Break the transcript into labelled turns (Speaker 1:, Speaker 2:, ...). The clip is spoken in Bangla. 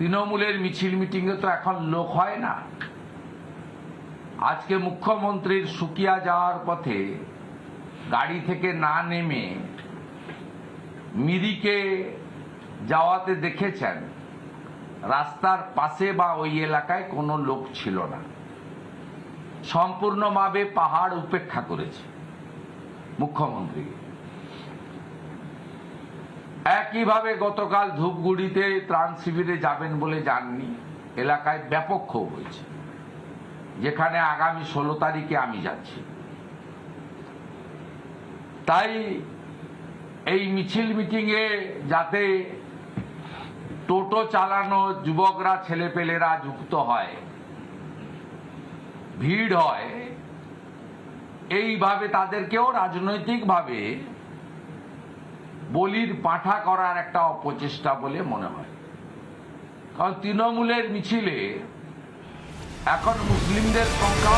Speaker 1: তৃণমূলের মিছিল মিটিংয়ে তো এখন লোক হয় না। আজকে মুখ্যমন্ত্রীর সুকিয়া যাওয়ার পথে গাড়ি থেকে না নেমে মিরিকে যাওয়াতে দেখেছেন, রাস্তার পাশে বা ওই এলাকায় কোনো লোক ছিল না। সম্পূর্ণভাবে পাহাড় উপেক্ষা করেছে মুখ্যমন্ত্রী। একইভাবে গতকাল ধূপগুড়িতে ত্রাণ শিবিরে যাবেন বলে যাননি এলাকায় ব্যাপক ক্ষোভ হয়েছে। যেখানে আগামী ষোলো তারিখে আমি যাচ্ছি। তাই এই মিছিল মিটিংয়ে যাতে টোটো চালানো যুবকরা, ছেলেপেলেরা যুক্ত হয়, ভিড় হয়, এইভাবে তাদেরকেও রাজনৈতিকভাবে বলির পাঠা করার একটা অপচেষ্টা বলে মনে হয়। কারণ তৃণমূলের মিছিলে এখন মুসলিমদের সংখ্যা